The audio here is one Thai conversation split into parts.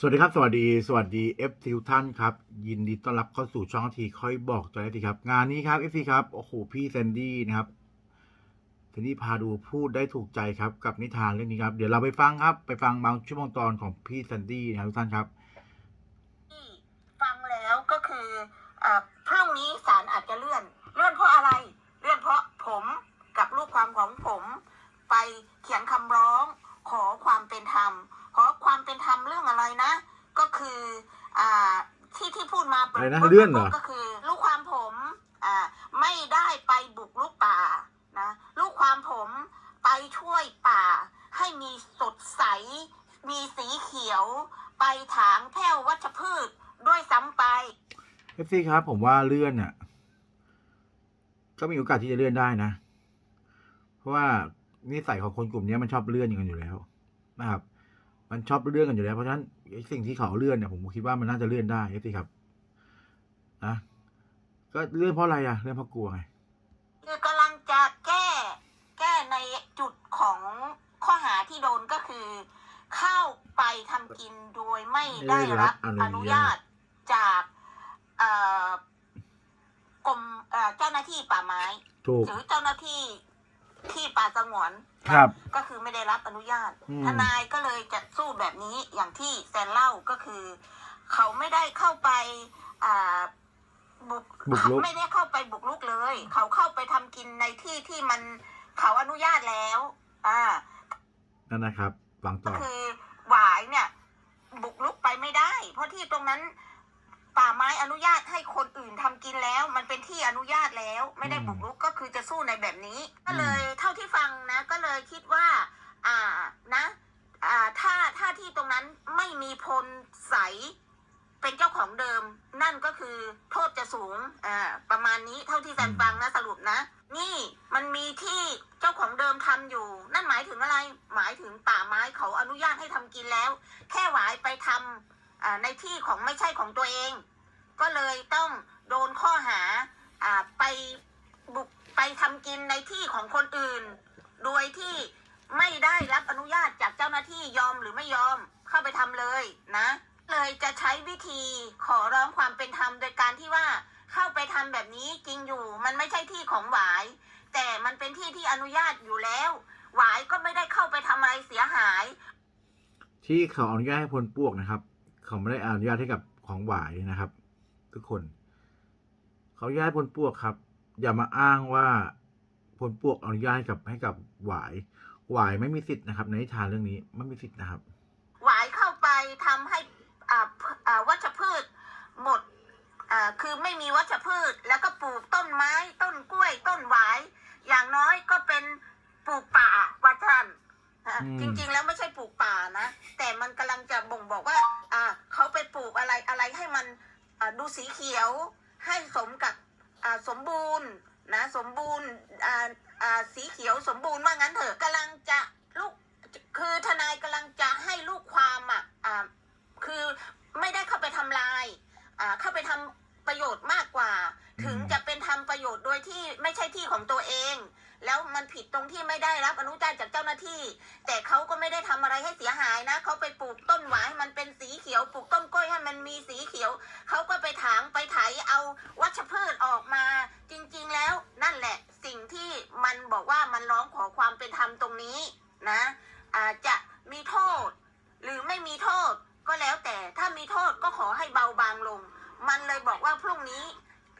สวัสดีครับ สวัสดี สวัสดี f อฟซีทุกท่านครับ ยินดีต้อนรับเข้าสู่ช่องทีค่อยบอกตัวทีครับ งานนี้ครับ f อฟซีครับ โอ้โห พี่แซนดี้นะครับแซนดี้พาดูพูดได้ถูกใจครับ กับนิทานเรื่องนี้ครับ เดี๋ยวเราไปฟังครับ ไปฟังบางช่วงตอนของพี่แซนดี้นะครับทุกท่านครับที่ฟังแล้วก็คืออ่าพรุ่งนี้ศาลอาจจะเลื่อน เลื่อนเพราะอะไร เลื่อนเพราะผมกับลูกความของผม ไปเขียนคำร้องขอความเป็นธรรม เป็นธรรมเรื่องอะไรนะ ก็คืออ่าที่ที่พูดมาอะไรนะเลื่อนเหรอ ก็คือลูกความผมอ่าไม่ได้ไปบุกลุกป่านะลูกความผมไปช่วยป่า ให้มีสดใส มีสีเขียว ไปถางแผ้ววัชพืชด้วยซ้ำไป f อครับ ผมว่าเลื่อนเนี่ยก็มีโอกาสที่จะเลื่อนได้นะ เพราะว่านิสัยของคนกลุ่มนี้มันชอบเลื่อนอย่างกันอยู่แล้วนะครับ มันชอบเลื่อนกันอยู่แล้ว เพราะฉะนั้นไอ้สิ่งที่เขาเลื่อนเนี่ยผมคิดว่ามันน่าจะเลื่อนได้เอฟซีครับนะก็เลื่อนเพราะอะไรอะเลื่อนเพราะกลัวไงคือกำลังจะแก้ แก้ในจุดของข้อหาที่โดนก็คือ เข้าไปทำกินโดยไม่ได้รับอนุญาตจากเอ่อกรมเอ่อเจ้าหน้าที่ป่าไม้ถูก หรือเจ้าหน้าที่ที่ป่าสงวน ครับก็คือไม่ได้รับอนุญาต อืม ทนายก็เลยจะสู้แบบนี้อย่างที่แซนเล่าก็คือ เขาไม่ได้เข้าไปอ่าบุกบุกรุก ไม่ได้เข้าไปบุกรุกเลย เขาเข้าไปทำกินในที่ที่มันเขาอนุญาตแล้ว อ่า นั่นนะครับฟังก็ต่อ คือหวายเนี่ย บุกรุกไปไม่ได้ เพราะที่ตรงนั้น ป่าไม้อนุญาตให้คนอื่นทำกินแล้ว มันเป็นที่อนุญาตแล้ว ไม่ได้บุกรุกก็คือจะสู้ในแบบนี้ เลยคิดว่า อ่านะอ่าถ้าถ้าที่ตรงนั้นไม่มีพลใสเป็นเจ้าของเดิม นั่นก็คือโทษจะสูงอ่าประมาณนี้เท่าที่แซนฟังนะสรุปนะ นี่มันมีที่เจ้าของเดิมทำอยู่ นั่นหมายถึงอะไร หมายถึงป่าไม้เขาอนุญาตให้ทำกินแล้ว แค่หวายไปทำอ่าในที่ของไม่ใช่ของตัวเอง ก็เลยต้องโดนข้อหาอ่าไปบุกไปทำกินในที่ของคนอื่น โดยที่ไม่ได้รับอนุญาตจากเจ้าหน้าที่ยอมหรือไม่ยอมเข้าไปทำเลยนะ เลยจะใช้วิธีขอร้องความเป็นธรรมโดยการที่ว่าเข้าไปทำแบบนี้จริงอยู่ มันไม่ใช่ที่ของหวาย แต่มันเป็นที่ที่อนุญาตอยู่แล้ว หวายก็ไม่ได้เข้าไปทำอะไรเสียหาย ที่เขาอนุญาตให้พลปวกนะครับ เขาไม่ได้อนุญาตให้กับของหวายนะครับ ทุกคน เขาอนุญาตให้พลปวกครับ อย่ามาอ้างว่า พลปวกอนุญาตให้กับให้กับหวาย หวายไม่มีสิทธิ์นะครับ ในนิทานเรื่องนี้ไม่มีสิทธิ์นะครับ หวายเข้าไปทำให้อ่าอ่าวัชพืชหมดอ่าคือไม่มีวัชพืช แล้วก็ปลูกต้นไม้ ต้นกล้วย ต้นหวาย อย่างน้อยก็เป็นปลูกป่าวัชรันอะอืมจริงๆแล้วไม่ใช่ปลูกป่านะ แต่มันกำลังจะบ่งบอกว่า อ่าเขาไปปลูกอะไรอะไรให้มันอ่าดูสีเขียว ให้สมกับอ่าสมบูรณ์ นะสมบูรณ์อ่าอ่าสีเขียวสมบูรณ์ว่างั้นเถอะกำลังจะลูกคือทนายกำลังจะให้ลูกความอะอ่าคือไม่ได้เข้าไปทำลายอ่าเข้าไปทำประโยชน์มากกว่าอืมถึงจะเป็นทำประโยชน์โดยที่ไม่ใช่ที่ของตัวเอง แล้วมันผิดตรงที่ไม่ได้รับอนุญาตจากเจ้าหน้าที่ แต่เขาก็ไม่ได้ทำอะไรให้เสียหายนะเขาไปปลูกต้นหวายให้มันเป็นสีเขียวปลูกต้นกล้วยให้มันมีสีเขียวเขาก็ไปถางไปไถเอาวัชพืชออกมา จริงๆแล้วนั่นแหละสิ่งที่มันบอกว่ามันร้องขอความเป็นธรรมตรงนี้นะอาจจะมีโทษ หรือไม่มีโทษก็แล้วแต่ถ้ามีโทษก็ขอให้เบาบางลง มันเลยบอกว่าพรุ่งนี้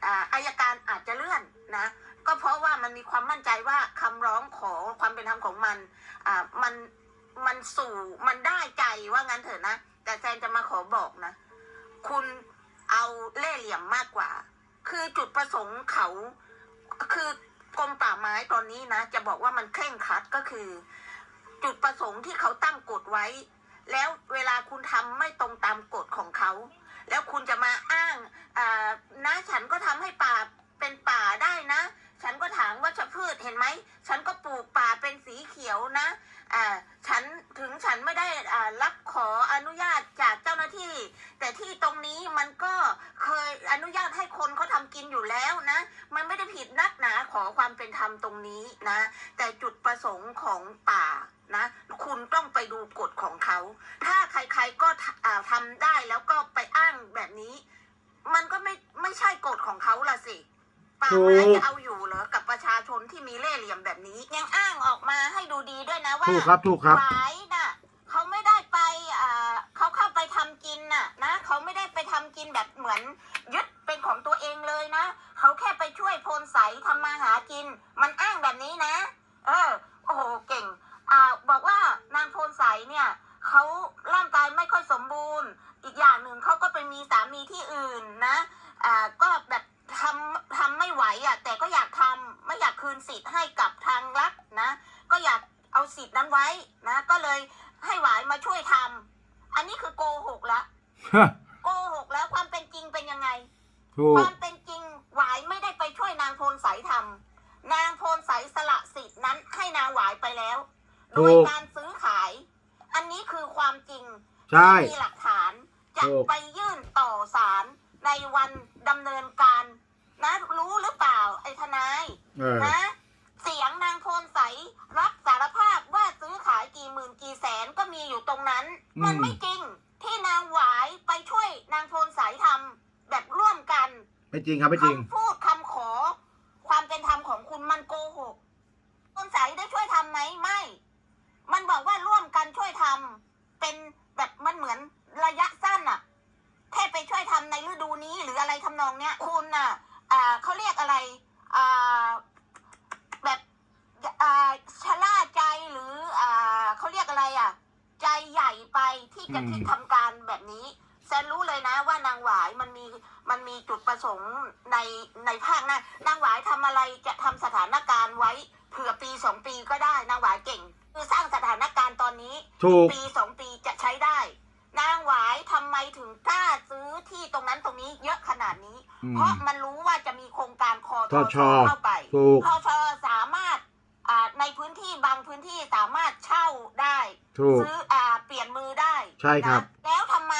อ่าอายการอาจจะเลื่อนนะ ก็เพราะว่ามันมีความมั่นใจว่าคำร้องขอความเป็นธรรมของมันอ่ามันมันสู่มันได้ใจว่างั้นเถอะนะ แต่แซนจะมาขอบอกนะ คุณเอาเล่เหลี่ยมมากกว่า คือจุดประสงค์เขาคือกรมป่าไม้ตอนนี้นะ จะบอกว่ามันเคร่งครัดก็คือ จุดประสงค์ที่เขาตั้งกฎไว้ แล้วเวลาคุณทำไม่ตรงตามกฎของเขา แล้วคุณจะมาอ้างอ่านะฉันก็ทำให้ป่าเป็นป่าได้นะ ฉันก็ถางวัชพืชเห็นไหม ฉันก็ปลูกป่าเป็นสีเขียวนะอ่าฉันถึงฉันไม่ได้อ่ารับขออนุญาตจากเจ้าหน้าที่ แต่ที่ตรงนี้มันก็เคยอนุญาตให้คนเขาทำกินอยู่แล้วนะ มันไม่ได้ผิดนักหนาขอความเป็นธรรมตรงนี้นะ แต่จุดประสงค์ของป่านะคุณต้องไปดูกฎของเขา ถ้าใครๆก็ทำอ่าทำได้แล้วก็ไปอ้างแบบนี้ มันก็ไม่ไม่ใช่กฎของเขาละสิ ป่าไม้จะเอาอยู่เหรอกับประชาชนที่มีเล่ห์เหลี่ยมแบบนี้ ยังอ้างออกมาให้ดูดีด้วยนะว่าถูกครับถูกครับหวายน่ะเขาไม่ได้ไปอ่าเขาเข้าไปทำกินน่ะนะเขาไม่ได้ไปทำกินแบบเหมือนยึดเป็นของตัวเองเลยนะเขาแค่ไปช่วยโพลใสทำมาหากิน มันอ้างแบบนี้นะ เออโอ้โหเก่งอ่าบอกว่านางโพลใสเนี่ยเขาร่างกายไม่ค่อยสมบูรณ์ อีกอย่างหนึ่งเขาก็ไปมีสามีที่อื่นนะอ่าก็แบบทำ ทำไม่ไหวอะแต่ก็อยากทำไม่อยากคืนสิทธิ์ให้กับทางรัฐนะ ก็อยากเอาสิทธิ์นั้นไว้นะ ก็เลยให้หวายมาช่วยทำอันนี้คือโกหกละโกหกแล้วความเป็นจริงเป็นยังไงถูกความเป็นจริงหวายไม่ได้ไปช่วยนางโพลใสทำนางโพลใสสละสิทธิ์นั้นให้นางหวายไปแล้ว โดยการซื้อขาย อันนี้คือความจริงใช่ที่มีหลักฐานจะถูกไปยื่นต่อศาลในวันดำเนินการ นะรู้หรือเปล่าไอ้ทนายเออ นะเสียงนางโพลใสรับสารภาพว่าซื้อขายกี่หมื่นกี่แสนก็มีอยู่ตรงนั้น อืม มันไม่จริงที่นางหวายไปช่วยนางโพลใสทำแบบร่วมกันไม่จริงครับไม่จริง คำพูดคำขอ ความเป็นธรรมของคุณมันโกหกโพลใสได้ช่วยทำไหมไม่ มันบอกว่าร่วมกันช่วยทำเป็นแบบมันเหมือนระยะสั้นอะแค่ไปช่วยทำในฤดูนี้หรืออะไรทำนองเนี้ยคุณน่ะ อ่าเขาเรียกอะไรอ่าแบบอ่าชะล่าใจหรืออ่าเขาเรียกอะไรอะ ใจใหญ่ไปที่จะอืมคิดทำการแบบนี้แซนรู้เลยนะว่านางหวายมันมีมันมีจุดประสงค์ในในภาคหน้านางหวายทำอะไรจะทำสถานการณ์ไว้เผื่อปีสองปีก็ได้นางหวายเก่ง คือสร้างสถานการณ์ตอนนี้ถูกปีสองปีจะใช้ได้ นางหวายทำไมถึงกล้าซื้อที่ตรงนั้นตรงนี้เยอะขนาดนี้อืมเพราะมันรู้ว่าจะมี โครงการคอททชเข้าไปถูกทชสามารถอ่าในพื้นที่บางพื้นที่สามารถเช่าได้ถูกซื้ออ่าเปลี่ยนมือได้ใช่ครับนะแล้วทำไม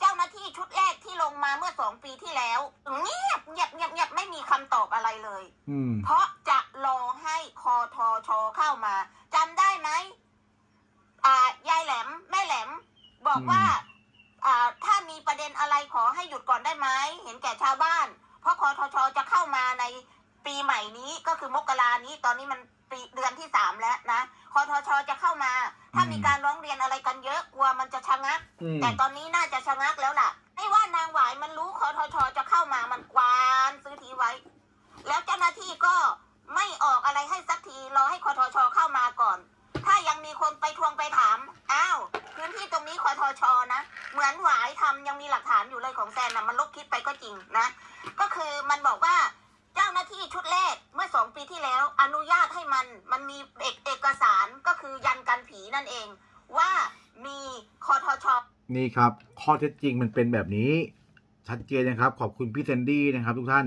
เจ้าหน้าที่ชุดแรกที่ลงมาเมื่อสองปีที่แล้วถึงเงียบเงียบเงียบเงียบไม่มีคำตอบอะไรเลยอืมเพราะจะรอให้คอทชเข้ามาจำได้ไหมอ่ายายแหลมแม่แหลม บอกว่า ในปีใหม่นี้ก็คือมกรานี้ตอนนี้มันปีเดือนที่สามแล้วนะคอทชจะเข้ามา ถ้าอืมมีการร้องเรียนอะไรกันเยอะกลัวมันจะชะงักอืมแต่ตอนนี้น่าจะชะงักแล้วล่ะไม่ว่านางหวายมันรู้คอทชจะเข้ามามันกวานซื้อทีไว้ แล้วเจ้าหน้าที่ก็ไม่ออกอะไรให้สักทีรอให้คอทชเข้ามาก่อน ถ้ายังมีคนไปทวงไปถามอ้าวพื้นที่ตรงนี้คอทชนะ เหมือนหวายทำยังมีหลักฐานอยู่เลยของแซนนะมันลบคลิปไปก็จริงนะ ก็คือมันบอกว่า เจ้าหน้าที่ชุดแรกเมื่อสองปีที่แล้ว อนุญาตให้มันมันมีเอกเอกสารก็คือยันกันผีนั่นเอง ว่ามีคอทชนี่ครับ ข้อเท็จจริงมันเป็นแบบนี้ ชัดเจนนะครับ ขอบคุณพี่เซนดี้นะครับทุกท่าน